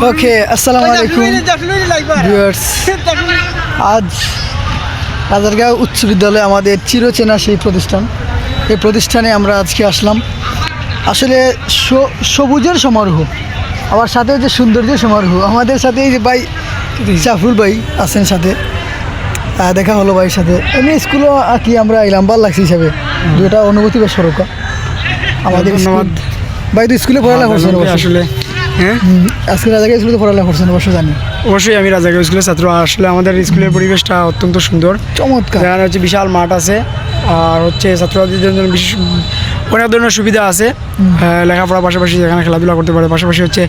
ওকে আসসালামু আলাইকুম ভিউয়ার্স আজ রাজারগাঁও উচ্চ বিদ্যালয় আমাদের চিরচেনা সেই প্রতিষ্ঠান। এই প্রতিষ্ঠানে আমরা আজকে আসলাম। আসলে সবুজের সমারোহ আবার সাথে হচ্ছে সৌন্দর্যের সমারোহ। আমাদের সাথে এই যে ভাই জাফরুল ভাই আছেন সাথে। দেখা হলো ভাইয়ের সাথে। এমনি স্কুলও আর কি আমরা এলাম ভালো লাগছে হিসাবে। দুটা অনুভূতি বেশ সরকা আমাদের স্কুল- ভাই তো স্কুলে পড়ালেখা করছেন আসলে। হ্যাঁ? আজকে রাজারগাঁও স্কুলে পড়ালেখা করছেন অবশ্যই জানি। অবশ্যই আমি রাজাগাঁও স্কুলের ছাত্র। আসলে আমাদের স্কুলের পরিবেশটা অত্যন্ত সুন্দর। চমৎকার। এখানে হচ্ছে বিশাল মাঠ আছে আর হচ্ছে ছাত্রছাত্রীদের জন্য বিশেষ অনেক ধরনের সুবিধা আছে। আহ, লেখাপড়ার পাশাপাশি এখানে খেলাধুলা করতে পারে। পাশাপাশি হচ্ছে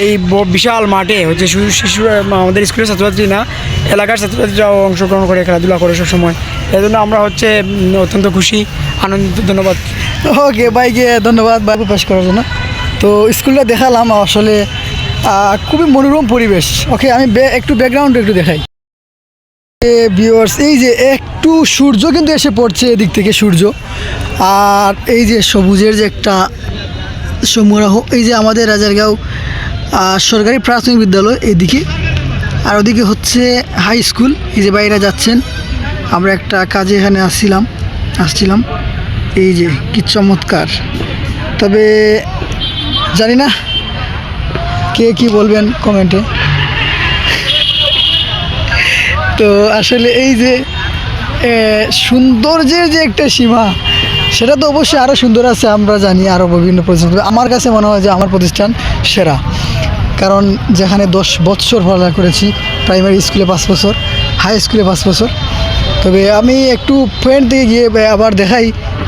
এই বিশাল মাঠে হচ্ছে শিশু আমাদের স্কুলের ছাত্রছাত্রী না এলাকার ছাত্রছাত্রীরাও অংশগ্রহণ করে খেলাধুলা করে সব সময় এই জন্য আমরা হচ্ছে অত্যন্ত খুশি আনন্দিত ধন্যবাদ। ওকে ভাইকে ধন্যবাদ ভাই পেশ করার জন্য। তো স্কুলটা দেখালাম, আসলে খুবই মনোরম পরিবেশ। ওকে আমি একটু ব্যাকগ্রাউন্ড একটু দেখাই। ভিউয়ার্স এই যে একটু সূর্য কিন্তু এসে পড়ছে এদিক থেকে সূর্য। আর এই যে সবুজের যে একটা সমারোহ, এই যে আমাদের রাজারগাঁও সরকারি প্রাথমিক বিদ্যালয় এদিকে। আর ওদিকে হচ্ছে হাই স্কুল এই যে বাইরে যাচ্ছেন। আমরা একটা কাজে এখানে আসছিলাম আসছিলাম। এই যে, কি চমৎকার। তবে জানি না। কে কি বলবেন কমেন্টে তো আসলে এই যে সৌন্দর্যের যে একটা সীমা, সেটা তো অবশ্যই আরও সুন্দর আছে, আমরা জানি আরও বিভিন্ন প্রতিষ্ঠান। আমার কাছে মনে হয় যে আমার প্রতিষ্ঠান সেরা। কারণ যেখানে দশ বছর পড়ালেখা করেছি প্রাইমারি স্কুলে পাঁচ বছর হাই স্কুলে পাঁচ বছর। তবে আমি একটু ফ্রেন্ড থেকে গিয়ে আবার দেখাই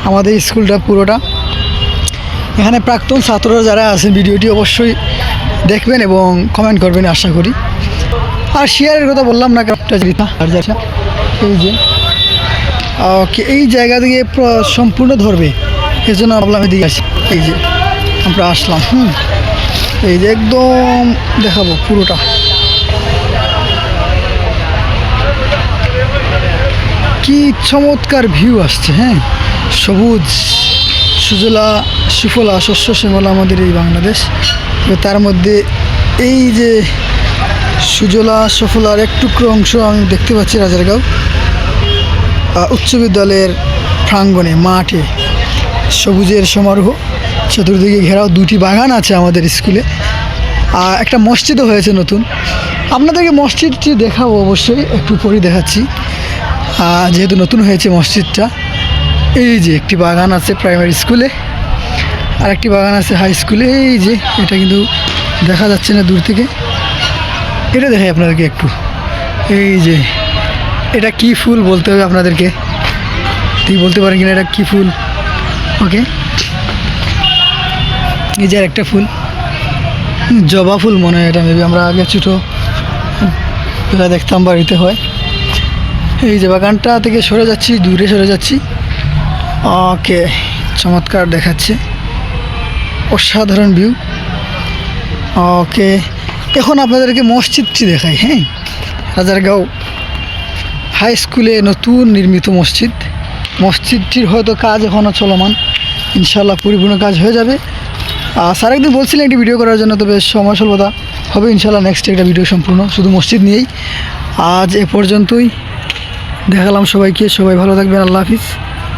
আমাদের স্কুলটা পুরোটা। এখানে প্রাক্তন ছাত্ররা যারা আছেন, ভিডিওটি অবশ্যই দেখবেন এবং কমেন্ট করবেন, আশা করি। আর শেয়ারের কথা বললাম না যেটা এই যে, ওকে, এই জায়গা থেকে সম্পূর্ণ ধরবে। এই জন্য ভাবলাম এদিকে আসি। এই যে, আমরা আসলাম, হুম। এই যে একদম দেখাবো পুরোটা। কি চমৎকার ভিউ আসছে হ্যাঁ? সবুজ। সুজলা সুফলা শস্য শ্যামলা আমাদের এই বাংলাদেশ। তার মধ্যে এই যে সুজলা সফলার এক টুকরো অংশ আমি দেখতে পাচ্ছি রাজারগাঁও উচ্চ বিদ্যালয়ের প্রাঙ্গণে, মাঠে। সবুজের সমারোহ, চতুর্দিকে ঘেরাও, দুটি বাগান আছে আমাদের স্কুলে। আর একটা মসজিদও হয়েছে নতুন। আপনাদেরকে মসজিদটি দেখাবো অবশ্যই, একটু পরে দেখাচ্ছি। যেহেতু নতুন হয়েছে মসজিদটা এই যে একটি বাগান আছে প্রাইমারি স্কুলে, আর একটি বাগান আছে হাই স্কুলে। এই যে, এটা কিন্তু দেখা যাচ্ছে না দূর থেকে। এটা দেখাই আপনাদেরকে একটু। এই যে, এটা কি ফুল বলতে হবে আপনাদেরকে? ঠিক বলতে পারেন কিনা, এটা কি ফুল? ওকে। এই যে একটা ফুল। জবা ফুল মনে হয় এটা মেবি আমরা আগে ছোটো দেখতাম বাড়িতে হয়। এই যে বাগানটা থেকে সরে যাচ্ছি, দূরে সরে যাচ্ছি। ওকে, চমৎকার দেখাচ্ছে। অসাধারণ ভিউ ওকে, এখন আপনাদেরকে মসজিদটি দেখাই হ্যাঁ? রাজারগাঁও হাই স্কুলে নতুন নির্মিত মসজিদ। মসজিদটির হয়তো কাজ এখনও চলমান। ইনশাল্লাহ পরিপূর্ণ কাজ হয়ে যাবে। আর স্যার একদিন বলছিলেন একটি ভিডিও করার জন্য, তবে সময় স্বল্পতা হবে। ইনশাল্লাহ নেক্সট একটা ভিডিও সম্পূর্ণ শুধু মসজিদ নিয়েই। আজ এ পর্যন্তই। দেখালাম সবাইকে। সবাই ভালো থাকবেন। আল্লাহ হাফিজ।